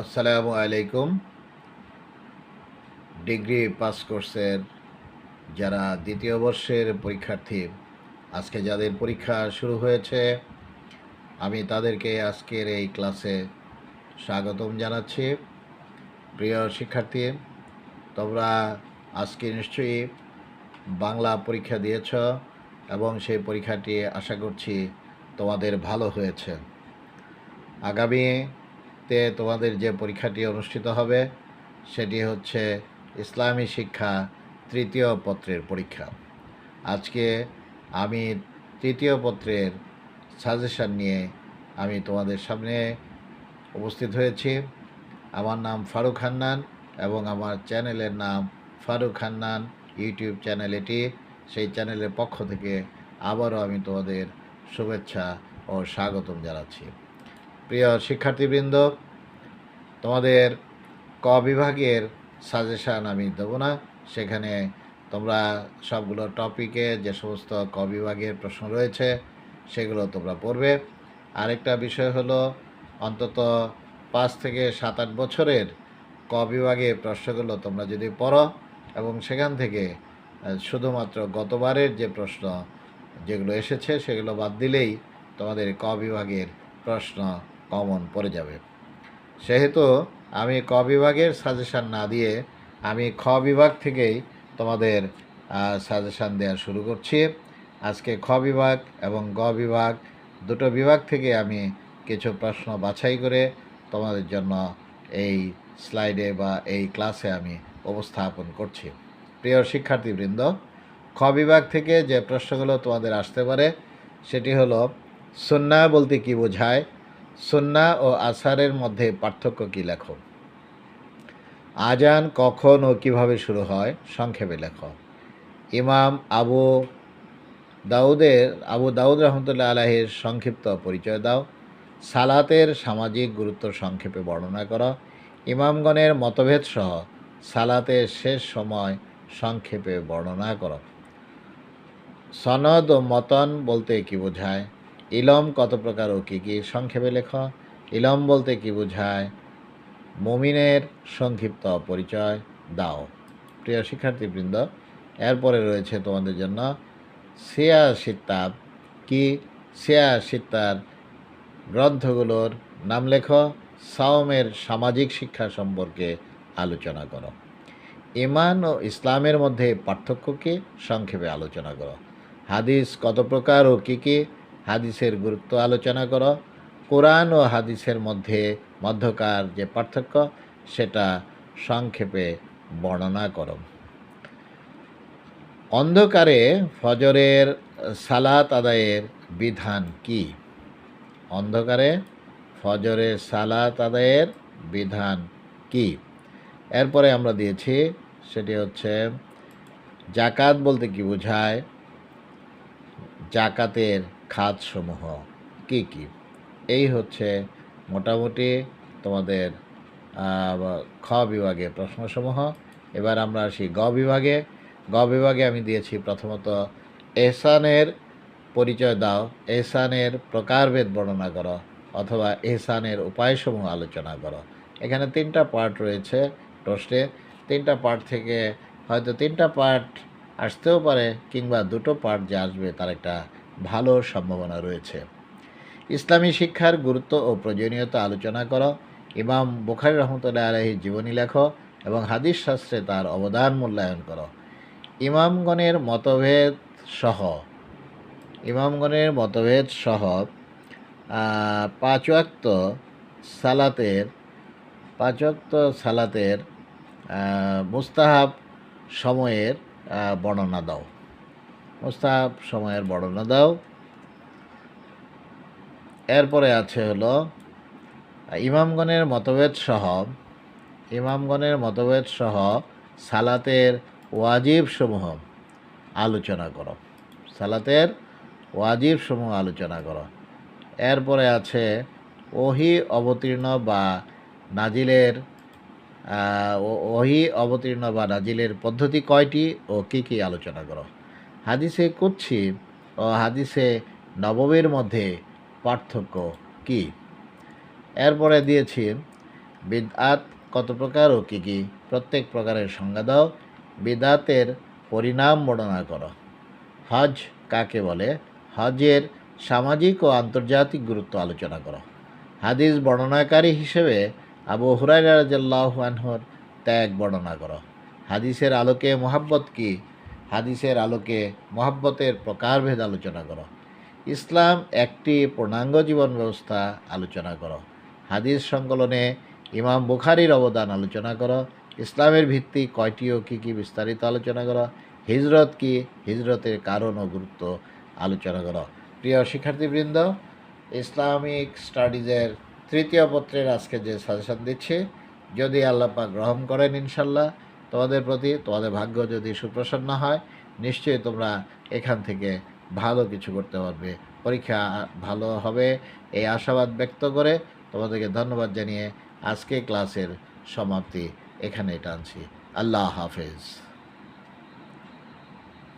আসসালামু আলাইকুম। Degree pass কোর্সের যারা দ্বিতীয় বর্ষের পরীক্ষার্থী, আজকে যাদের পরীক্ষা শুরু হয়েছে, আমি তাদেরকে আজকের এই ক্লাসে স্বাগতম জানাচ্ছি। প্রিয় শিক্ষার্থী, তোমরা আজকে নিশ্চয়ই বাংলা পরীক্ষা দিয়েছ এবং সেই পরীক্ষাটি আশা করছি তোমাদের ভালো হয়েছে। আগামীতে তোমাদের যে পরীক্ষাটি অনুষ্ঠিত হবে, সেটি হচ্ছে ইসলামী শিক্ষা তৃতীয় পত্রের পরীক্ষা। আজকে আমি তৃতীয় পত্রের সাজেশন নিয়ে আমি তোমাদের সামনে উপস্থিত হয়েছি। আমার নাম ফারুক হান্নান এবং আমার চ্যানেলের নাম ফারুক হান্নান ইউটিউব চ্যানেল এটি। সেই চ্যানেলের পক্ষ থেকে আবারও আমি তোমাদের শুভেচ্ছা ও স্বাগতম জানাচ্ছি। প্রিয় শিক্ষার্থীবৃন্দ, তোমাদের ক বিভাগের সাজেশান আমি দেবো না। সেখানে তোমরা সবগুলো টপিকে যে সমস্ত ক বিভাগের প্রশ্ন রয়েছে, সেগুলো তোমরা পড়বে। আরেকটা বিষয় হলো, অন্তত পাঁচ থেকে সাত আট বছরের ক বিভাগের প্রশ্নগুলো তোমরা যদি পড়ো এবং সেখান থেকে শুধুমাত্র গতবারের যে প্রশ্ন যেগুলো এসেছে, সেগুলো বাদ দিলেই তোমাদের ক বিভাগের প্রশ্ন কমন পড়ে যাবে। সেহেতু আমি ক বিভাগের সাজেশান না দিয়ে আমি খ বিভাগ থেকেই তোমাদের সাজেশান দেওয়া শুরু করছি। আজকে খ বিভাগ এবং গ বিভাগ দুটো বিভাগ থেকে আমি কিছু প্রশ্ন বাছাই করে তোমাদের জন্য এই স্লাইডে বা এই ক্লাসে আমি উপস্থাপন করছি। প্রিয় শিক্ষার্থীবৃন্দ, খ বিভাগ থেকে যে প্রশ্নগুলো তোমাদের আসতে পারে, সেটি হলো, সুন্না বলতে কি বোঝায়? সুন্না ও আসারের মধ্যে পার্থক্য কী লেখো? আজান কখন ও কীভাবে শুরু হয়? সংক্ষেপে লেখো। ইমাম আবু দাউদের, আবু দাউদ রহমতুল্লাহ আলাহের সংক্ষিপ্ত পরিচয় দাও। সালাতের সামাজিক গুরুত্ব সংক্ষেপে বর্ণনা করো। ইমামগণের মতভেদ সহ সালাতের শেষ সময় সংক্ষেপে বর্ণনা করো। সনদ ও মতন বলতে কি বোঝায়? ইলম কত প্রকার ও কী কী? সংক্ষেপে লেখ। ইলম বলতে কি বোঝায়? মুমিনের সংক্ষিপ্ত পরিচয় দাও। প্রিয় শিক্ষার্থীবৃন্দ, এরপরে রয়েছে তোমাদের জন্য সিয়া সিত্তাব কি? সিয়া সিত্তার গ্রন্থগুলোর নাম লেখো। সাওমের সামাজিক শিক্ষা সম্পর্কে আলোচনা করো। ইমান ও ইসলামের মধ্যে পার্থক্য কি? সংক্ষেপে আলোচনা করো। হাদিস কত প্রকার ও কী কী? হাদিসের গুরুত্ব আলোচনা করো। কোরআন ও হাদিসের মধ্যে মধ্যকার যে পার্থক্য, সেটা সংক্ষেপে বর্ণনা করো। অন্ধকারে ফজরের সালাত আদায়ের বিধান কি? অন্ধকারে ফজরের সালাত আদায়ের বিধান কি? এরপরে আমরা দিয়েছি, সেটি হচ্ছে জাকাত বলতে কি বোঝায়? জাকাতের খাতসমূহ কি কি? এই হচ্ছে মোটামুটি তোমাদের খ বিভাগে প্রশ্নসমূহ। এবার আমরা আসি গ বিভাগে। গ বিভাগে আমি দিয়েছি প্রথমত, এহসানের পরিচয় দাও। এহসানের প্রকারভেদ বর্ণনা করো অথবা এহসানের উপায়সমূহ আলোচনা করো। এখানে তিনটা পার্ট রয়েছে প্রশ্নে। তিনটা পার্ট থেকে হয়তো তিনটা পার্ট আসতেও পারে কিংবা দুটো পার্ট যে আসবে তার একটা ভালো সম্ভাবনা রয়েছে। ইসলামী শিক্ষার গুরুত্ব ও প্রয়োজনীয়তা আলোচনা করো। ইমাম বুখারি রহমতুল্লাহ আলহীর জীবনী লেখো এবং হাদিস শাস্ত্রে তার অবদান মূল্যায়ন করো। ইমামগণের মতভেদ সহ ইমামগণের মতভেদ সহ আহ, পাঁচ ওয়াক্ত সালাতের পাঁচওয়াক্ত সালাতের মুস্তাহাব সময়ের বর্ণনা দাও। মুস্তাহাব সময়ের বর্ণনা দাও। এরপরে আছে হলো, ইমামগণের মতভেদ সহ, ইমামগণের মতভেদ সহ সালাতের ওয়াজিব সমূহ আলোচনা করো। সালাতের ওয়াজিব সমূহ আলোচনা করো। এরপরে আছে, ওহি অবতীর্ণ বা নাজিলের ওহি অবতীর্ণ বা নাজিলের পদ্ধতি কয়টি ও কি কি আলোচনা করো? হাদিসে কুচ্ছি ও হাদিসে নববীর মধ্যে পার্থক্য কি? এরপরে দিয়েছি, বিদআত কত প্রকার ও কী কী? প্রত্যেক প্রকারের সংজ্ঞা দাও বিদাতের পরিণাম বর্ণনা করো। হজ কাকে বলে? হজের সামাজিক ও আন্তর্জাতিক গুরুত্ব আলোচনা করো। হাদিস বর্ণনাকারী হিসেবে আবু হুরাইরা রাদিয়াল্লাহু আনহুর ত্যাগ বর্ণনা করো। হাদিসের আলোকে মোহাব্বত কি? হাদিসের আলোকে মোহাব্বতের প্রকারভেদ আলোচনা করো। ইসলাম একটি পূর্ণাঙ্গ জীবন ব্যবস্থা আলোচনা করো। হাদিস সংকলনে ইমাম বুখারির অবদান আলোচনা করো। ইসলামের ভিত্তি কয়টি ও কী কী বিস্তারিত আলোচনা করো? হিজরত কি? হিজরতের কারণ ও গুরুত্ব আলোচনা করো। প্রিয় শিক্ষার্থীবৃন্দ, ইসলামিক স্টাডিজের তৃতীয় পত্রের আজকে যে সাজেশন দিচ্ছি, যদি আল্লাপা গ্রহণ করেন ইনশাল্লাহ তোমাদের প্রতি, তোমাদের ভাগ্য যদি সুপ্রসন্ন হয়, নিশ্চয়ই তোমরা এখান থেকে ভালো কিছু করতে পারবে। পরীক্ষা ভালো হবে, এই আশাবাদ ব্যক্ত করে তোমাদেরকে ধন্যবাদ জানিয়ে আজকে ক্লাসের সমাপ্তি এখানে টানছি। আল্লাহ হাফেজ।